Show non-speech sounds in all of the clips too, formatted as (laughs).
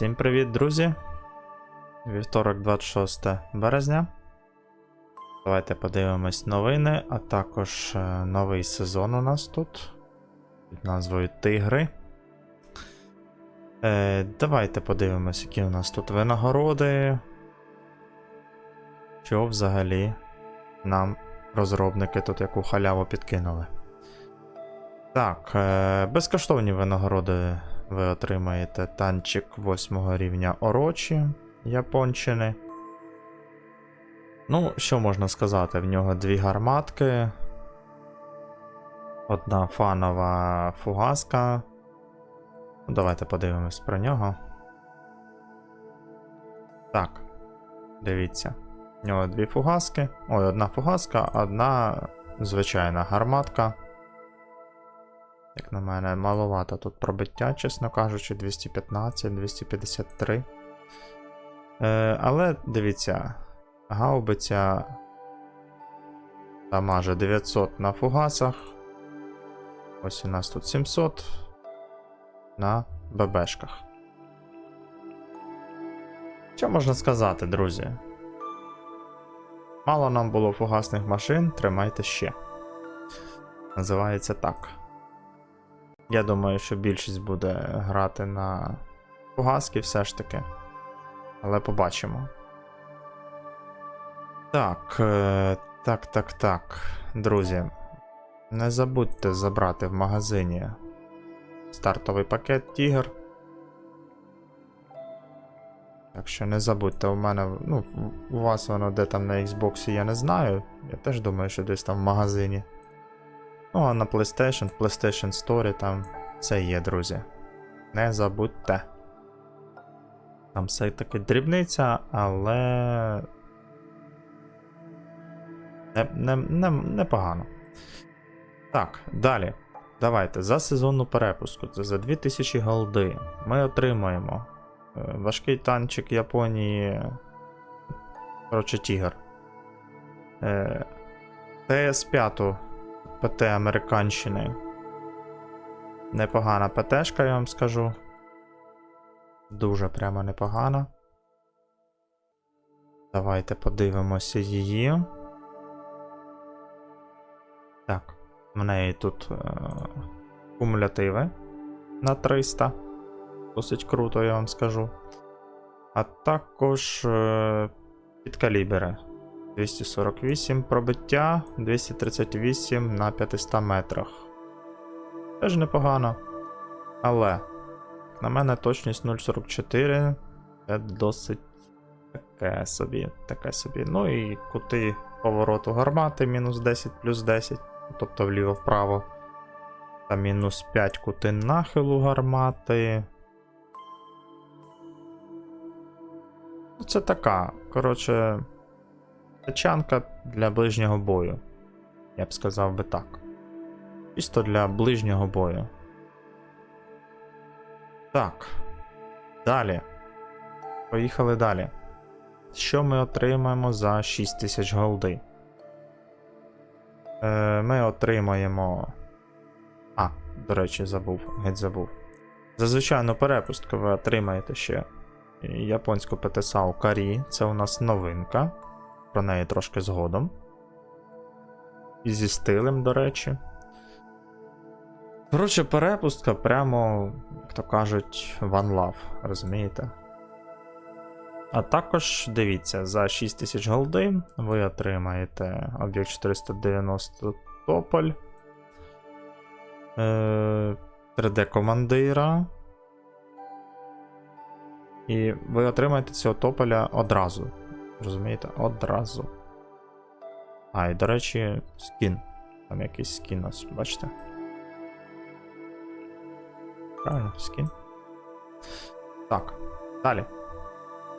Всім привіт, друзі! Вівторок, 26 березня. Давайте подивимось новини, а також е, новий сезон у нас тут під назвою Тигри. Е, давайте подивимось, які у нас тут винагороди. Що взагалі нам розробники тут яку халяву підкинули. Так, е, безкоштовні винагороди ви отримаєте танчик 8 рівня Орочі Японщини. Ну, що можна сказати? В нього дві гарматки. Одна фанова фугаска. Ну, Давайте подивимось про нього. Так. Дивіться. В нього дві фугаски. Ой, одна фугаска, одна звичайна гарматка. Як на мене, маловато тут пробиття, чесно кажучи, 215, 253. Е, але дивіться, гаубиця дамаже 900 на фугасах. Ось у нас тут 700 на ББшках. Що можна сказати, друзі? Мало нам було фугасних машин, тримайте ще. Називається так. Я думаю, що більшість буде грати на фугаски все ж таки. Але побачимо. Так, е, так, так, так. Друзі. Не забудьте забрати в магазині стартовий пакет Тігр. Так що не забудьте, у мене, ну, у вас воно де там на Xbox, я не знаю. Я теж думаю, що десь там в магазині. Ну, а на PlayStation, в PlayStation Store там все є, друзі. Не забудьте. Там все таки дрібниця, але. Не, не, не, непогано. Так, далі. Давайте. За сезонну перепуску. Це за 2000 голди. Ми отримаємо е, важкий танчик Японії. Коротше, Тігр. Е, ТС-5 ПТ Американщини. Непогана ПТшка, я вам скажу. Дуже прямо непогана. Давайте подивимося її. Так, в неї тут е- кумулятиви на 300. Досить круто, я вам скажу. А також е- підкалібери. 248 пробиття, 238 на 500 метрах. Теж непогано. Але, на мене, точність 0,44 це досить таке собі. таке собі. Ну і кути повороту гармати мінус 10 плюс 10, тобто вліво-вправо. Та мінус 5 кути нахилу гармати. Ну, Це така, коротше, тачанка для ближнього бою. Я б сказав би так. Чисто для ближнього бою. Так. Далі. Поїхали далі. Що ми отримаємо за 6000 голди? Е, Ми отримаємо. А, до речі, забув, геть забув. За звичайну перепустку ви отримаєте ще японську ПТСАУ Карі. Це у нас новинка. Про неї трошки згодом. І зі стилем, до речі. Коротше, перепустка прямо, як то кажуть, one love, розумієте? А також дивіться, за 6000 голди ви отримаєте об'єкт 490 Тополь. Е, 3D-командира. І ви отримаєте цього тополя одразу. Розумієте? Одразу. А, і до речі, скін. Там якийсь скін ось, бачите? Правильно, скін. Так, далі.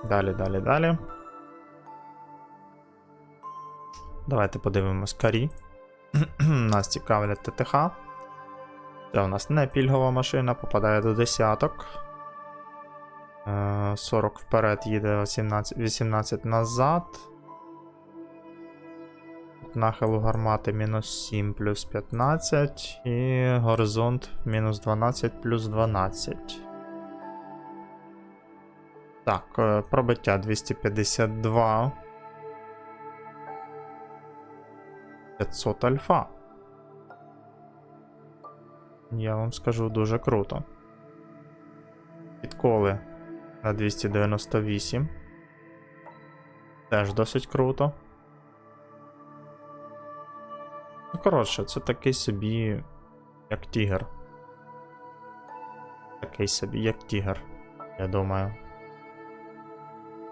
Далі, далі, далі. Давайте подивимось карі. (clears throat) Нас цікавлять ТТХ. Це у нас не пільгова машина, попадає до десяток. Е, 40 вперед їде 18, 18 назад. Нахилу гармати мінус 7 плюс 15 і горизонт мінус 12 плюс 12. Так, е, пробиття 252. 500 альфа. Я вам скажу дуже круто. Підколи на 298. Теж досить круто. Ну, коротше, це такий собі, як тігр. Такий собі, як тігр, я думаю.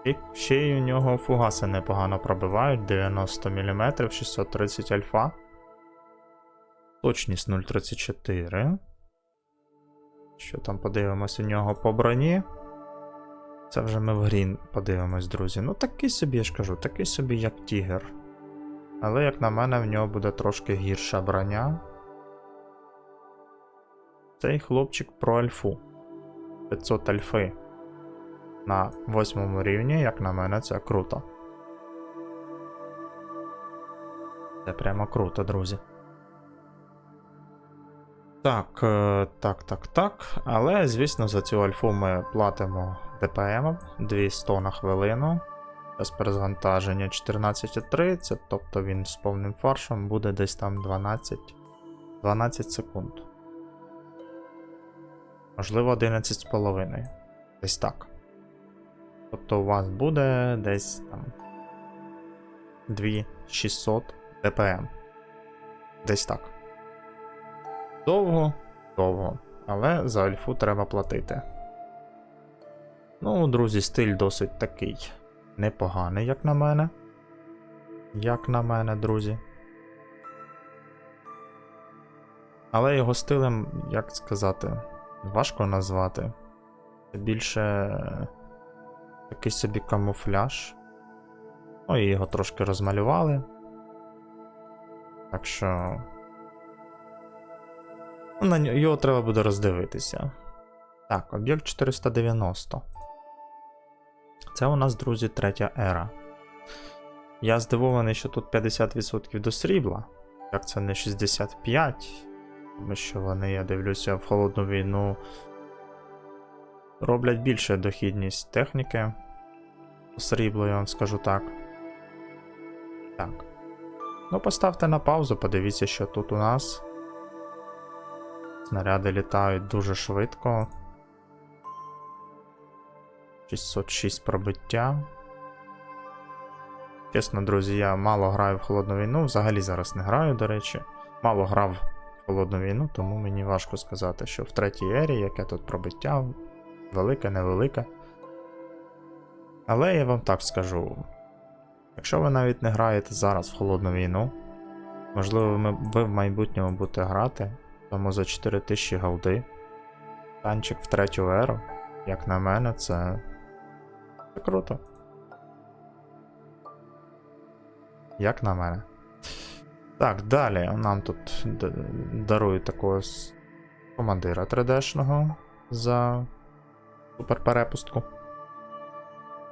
І ще й у нього фугаси непогано пробивають 90 мм, 630 альфа. Точність 0,34. Що там подивимось у нього по броні? Це вже ми в грі подивимось, друзі. Ну, такий собі, я ж кажу, такий собі, як Тігр. Але, як на мене, в нього буде трошки гірша броня. Цей хлопчик про альфу. 500 альфи. На восьмому рівні, як на мене, це круто. Це прямо круто, друзі. Так, е, так, так, так. Але, звісно, за цю альфу ми платимо ДПМ 200 на хвилину. Без перезвантаження 14,30, тобто він з повним фаршем буде десь там 12, 12 секунд. Можливо, 11,5. Десь так. Тобто у вас буде десь там 2600 ДПМ. Десь так. Довго, довго. Але за альфу треба платити. Ну, друзі, стиль досить такий непоганий, як на мене. Як на мене, друзі. Але його стилем, як сказати, важко назвати. Це більше такий собі камуфляж. Ну і його трошки розмалювали. Так що. Ну, На нього- треба буде роздивитися. Так, об'єкт 490. Це у нас, друзі, третя ера. Я здивований, що тут 50% до срібла. Як це не 65? Тому що вони, я дивлюся, в холодну війну роблять більше дохідність техніки. Срібло, я вам скажу так. Так. Ну, поставте на паузу, подивіться, що тут у нас. Снаряди літають дуже швидко. 606 пробиття. Чесно, друзі, я мало граю в холодну війну. Взагалі зараз не граю, до речі. Мало грав в холодну війну, тому мені важко сказати, що в третій ері яке тут пробиття велике, невелике. Але я вам так скажу: якщо ви навіть не граєте зараз в холодну війну, можливо, ви- в майбутньому будете грати, тому за 4000 голди. Танчик в третю еру, як на мене, це. Це круто. Як на мене. Так, далі нам тут дарують такого с- командира 3D-шного за суперперепустку.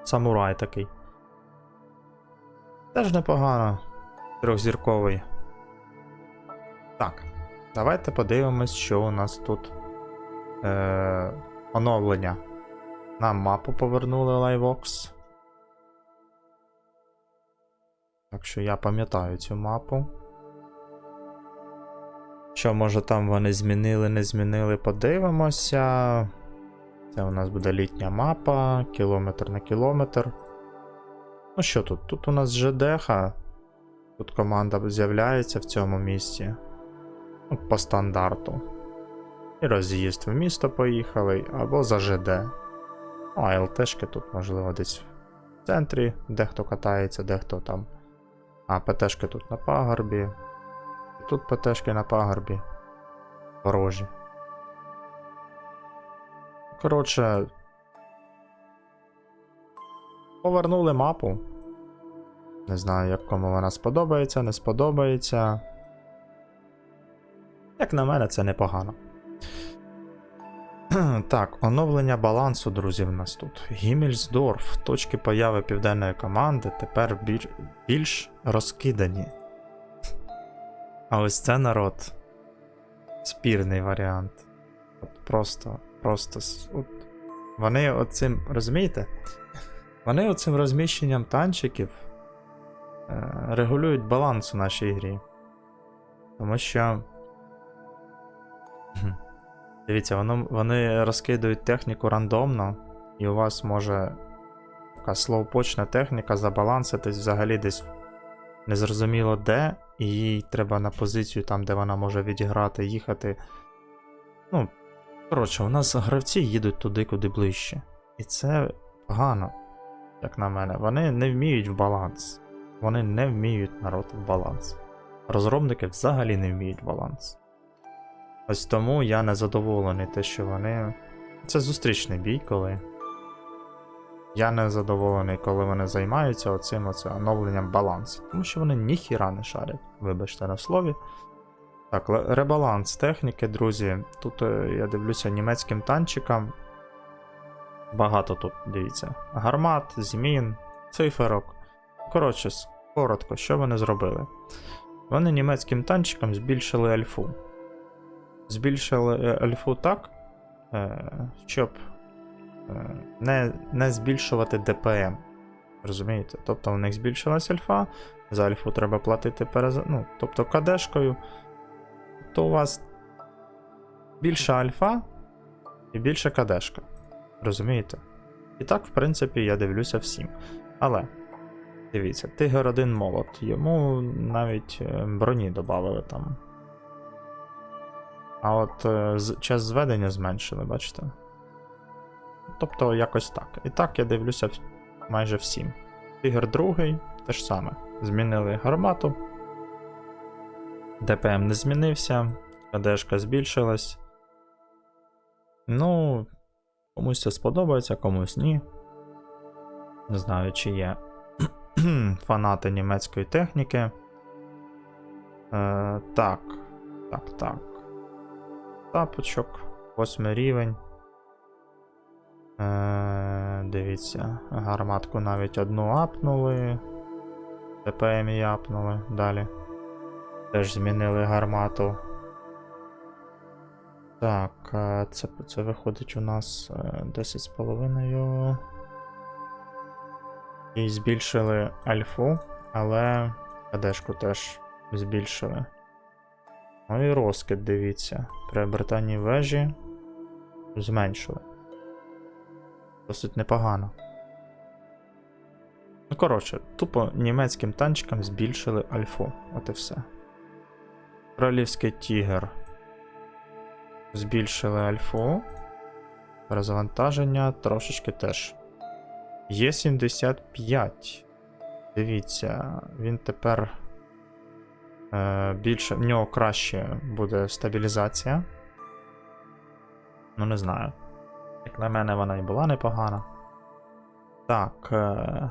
Самурай такий. Теж непогано. Трьохзірковий. Так, давайте подивимось, що у нас тут. Е- оновлення. Нам мапу повернули LiveVox. Так що я пам'ятаю цю мапу. Що, може там вони змінили, не змінили, подивимося. Це у нас буде літня мапа, кілометр на кілометр. Ну що тут? Тут у нас ЖДХ. Тут команда з'являється в цьому місці. Ну, по стандарту. І роз'їзд в місто поїхали, або за ЖД. Ну, а ЛТшки тут, можливо, десь в центрі, дехто катається, дехто там. А ПТшки тут на пагорбі. І тут ПТшки на пагорбі. Ворожі. Коротше. Повернули мапу. Не знаю, як кому вона сподобається, не сподобається. Як на мене, це непогано. Так, оновлення балансу, друзі, в нас тут. Гіммельсдорф. Точки появи південної команди тепер біль- більш розкидані. А ось це народ. Спірний варіант. От просто, просто. От, Вони оцим, розумієте? Вони оцим розміщенням танчиків е, регулюють баланс у нашій грі. Тому що. Дивіться, воно, вони розкидують техніку рандомно, і у вас може така слоупочна техніка забаланситись взагалі десь незрозуміло де, і їй треба на позицію там, де вона може відіграти, їхати. Ну, коротше, у нас гравці їдуть туди, куди ближче. І це погано, як на мене. Вони не вміють в баланс. Вони не вміють народ в баланс. Розробники взагалі не вміють в баланс. Ось тому я не задоволений те, що вони. Це зустрічний бій, коли. Я не задоволений, коли вони займаються оцим оце оновленням балансу. Тому що вони ніхіра не шарять, вибачте на слові. Так, ребаланс техніки, друзі. Тут е, я дивлюся німецьким танчикам. Багато тут, дивіться. Гармат, змін, циферок. Коротше, коротко, що вони зробили? Вони німецьким танчикам збільшили альфу. Збільшили е, альфу так, е, щоб е, не, не збільшувати ДПМ. Розумієте? Тобто в них збільшилась альфа, за альфу треба платити перез... ну, тобто кадешкою. То у вас більша альфа і більша кадешка. Розумієте? І так, в принципі, я дивлюся всім. Але, дивіться, Тигр 1 молот. Йому навіть броні додали там. А от е, час зведення зменшили, бачите? Тобто якось так. І так я дивлюся майже всім. Тигр другий те ж саме. Змінили гармату. ДПМ не змінився, КДшка збільшилась. Ну, комусь це сподобається, комусь ні. Не знаю, чи є (clears throat) фанати німецької техніки. Е, так, так, так. Тапочок, восьмий рівень. Е, дивіться, гарматку навіть одну апнули. ТПМ і апнули далі. Теж змінили гармату. Так, е, це, це виходить у нас е, 10,5. І збільшили альфу, але кадешку теж збільшили. Ну і розкид, дивіться. При обертанні вежі зменшили. Досить непогано. Ну, коротше, тупо німецьким танчикам збільшили альфу. От і все. Королівський тігр. Збільшили альфу. Перезавантаження трошечки теж. Є 75. Дивіться, він тепер більше. В нього краще буде стабілізація. Ну, не знаю. Як на мене, вона і була непогана. Так. Е,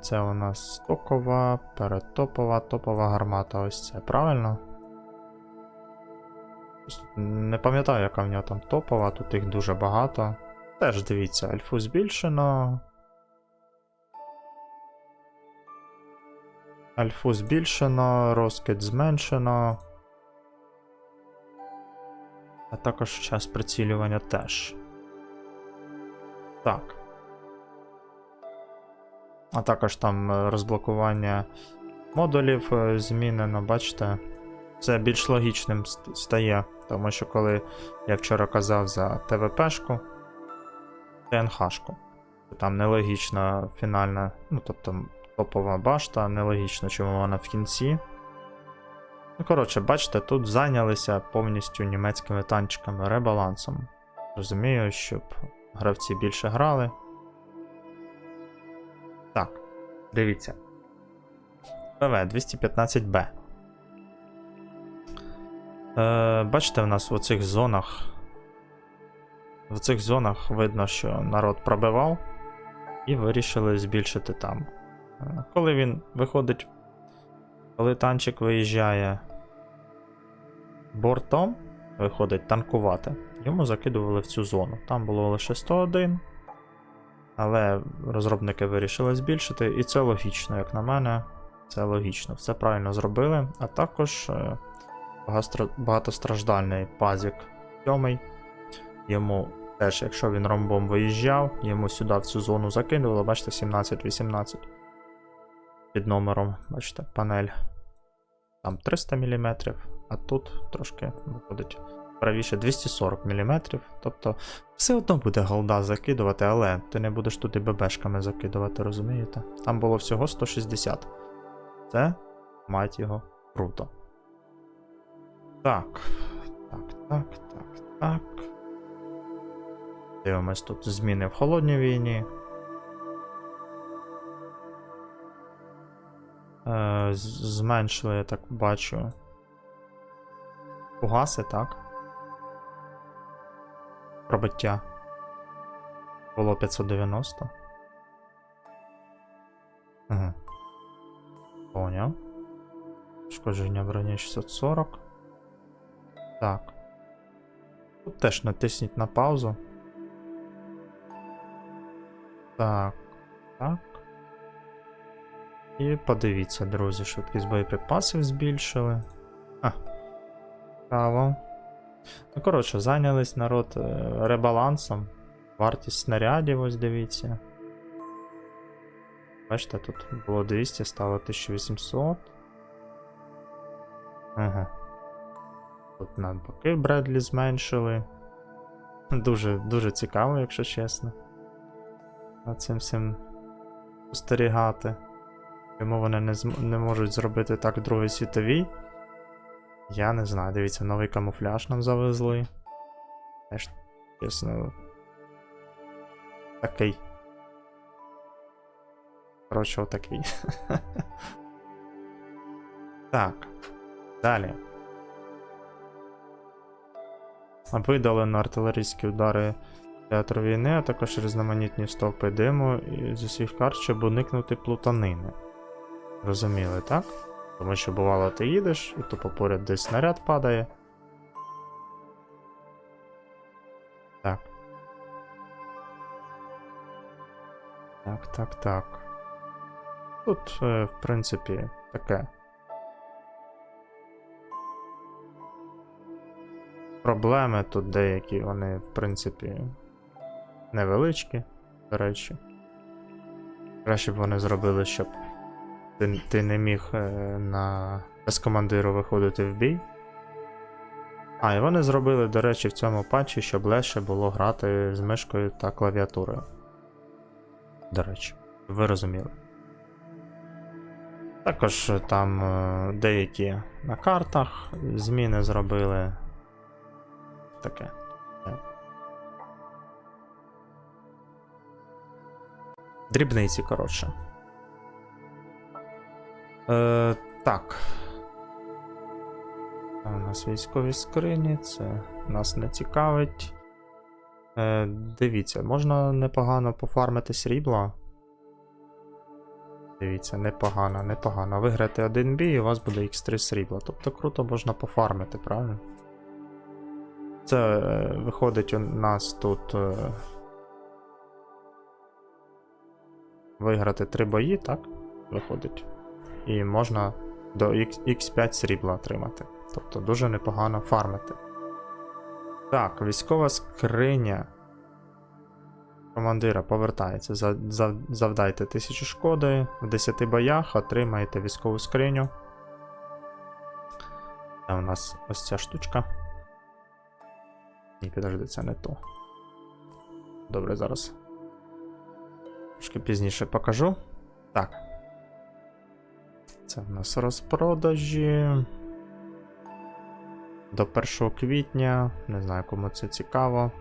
це, у нас стокова, передтопова, топова гармата. Ось це, правильно? Не пам'ятаю, яка в нього там топова, тут їх дуже багато. Теж дивіться, альфу збільшено. Альфу збільшено, розкид зменшено. А також час прицілювання теж. Так. А також там е, розблокування модулів е, змінено, бачите. Це більш логічним стає, тому що коли я вчора казав за ТВПшку, ТНХшку, то там нелогічна фінальна, ну тобто топова башта, нелогічно, чому вона в кінці. Ну, коротше, бачите, тут зайнялися повністю німецькими танчиками ребалансом. Розумію, щоб гравці більше грали. Так, дивіться. ПВ 215Б. Е, бачите, в нас в оцих зонах. В цих зонах видно, що народ пробивав, і вирішили збільшити там. Коли він виходить, коли танчик виїжджає бортом, виходить танкувати, йому закидували в цю зону. Там було лише 101. Але розробники вирішили збільшити, і це логічно, як на мене. Це логічно, все правильно зробили. А також е, багатостраждальний пазік 7. Йому Теж, якщо він ромбом виїжджав, йому сюди в цю зону закинули, бачите, 17-18. Під номером, бачите, панель. Там 300 мм, а тут трошки виходить правіше 240 мм. Тобто все одно буде голда закидувати, але ти не будеш туди ББшками закидувати, розумієте? Там було всього 160. Це, мать його, круто. Так. Так, так, так, так. Дивимось тут зміни в холодній війні. Е, зменшили, я так бачу. Фугаси, так? Пробиття. Було 590. Угу. Поняв. Шкодження броні 640. Так. Тут теж натисніть на паузу. Так. Так. І подивіться, друзі, швидкість боєприпасів збільшили. А. Цікаво. Ну, коротше, зайнялись народ е, ребалансом. Вартість снарядів, ось дивіться. Бачите, тут було 200, стало 1800. Ага. Тут навпаки Бредлі зменшили. Дуже, дуже цікаво, якщо чесно. Над цим всім спостерігати. Чому вони не, не можуть зробити так в Другій світовій? Я не знаю. Дивіться, новий камуфляж нам завезли. Теж, чесно. Такий. Коротше, отакий. (laughs) так. Далі. Видалено артилерійські удари театру війни, а також різноманітні стовпи диму з усіх карт, щоб уникнути плутанини. Розуміли, так? Тому що бувало ти їдеш, і тупо поряд десь снаряд падає. Так. Так, так, так. Тут, е, в принципі, таке. Проблеми тут деякі, вони, в принципі, невеличкі, до речі. Краще б вони зробили, щоб ти, ти не міг е, на без командиру виходити в бій. А, і вони зробили, до речі, в цьому патчі, щоб легше було грати з мишкою та клавіатурою. До речі, ви розуміли. Також е, там е, деякі на картах зміни зробили. Таке. Дрібниці, коротше. Е, так. А У нас військові скрині, це нас не цікавить. Е, дивіться, можна непогано пофармити срібла. Дивіться, непогано, непогано. Виграти один бій, і у вас буде X3 срібла. Тобто круто можна пофармити, правильно? Це е, виходить у нас тут. Е, виграти 3 бої, так? Виходить. І можна до X- X5 срібла отримати. Тобто дуже непогано фармити. Так, військова скриня. Командира повертається. За, за, завдайте 1000 шкоди. В 10 боях отримаєте військову скриню. Це у нас ось ця штучка. Ні, підожди, це не то. Добре, зараз. Трошки пізніше покажу. Так. Це в нас розпродажі. До 1 квітня. Не знаю, кому це цікаво.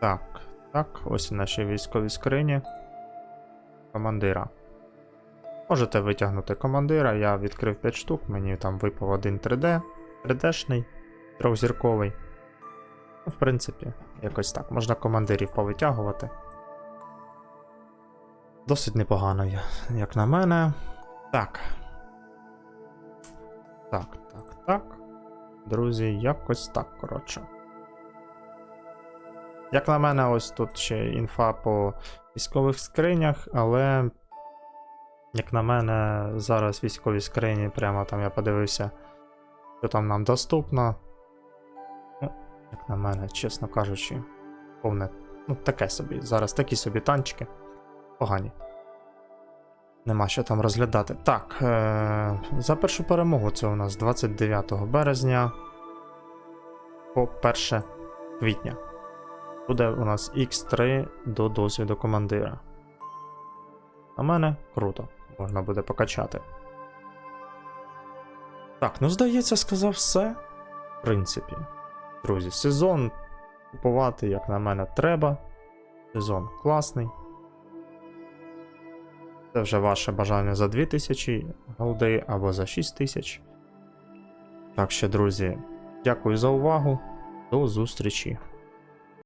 Так, так, ось наші військові скрині. Командира. Можете витягнути командира. Я відкрив 5 штук, мені там випав один 3D, 3D-шний, трьохзірковий. Ну, в принципі, якось так. Можна командирів повитягувати. Досить непогано, як на мене. Так. Так, так, так. Друзі, якось так, коротше. Як на мене, ось тут ще інфа по військових скринях, але. Як на мене, зараз військові скрині, прямо там я подивився, що там нам доступно. Ну, Як на мене, чесно кажучи, повне. Ну, таке собі. Зараз такі собі танчики. Погані. Нема що там розглядати. Так, е- за першу перемогу це у нас 29 березня по 1 квітня. Буде у нас X3 до досвіду командира. На мене круто. Можна буде покачати. Так, ну здається, сказав все. В принципі. Друзі, сезон купувати, як на мене, треба. Сезон класний. Це вже ваше бажання за 2000 голди або за 6000. Так що, друзі, дякую за увагу. До зустрічі.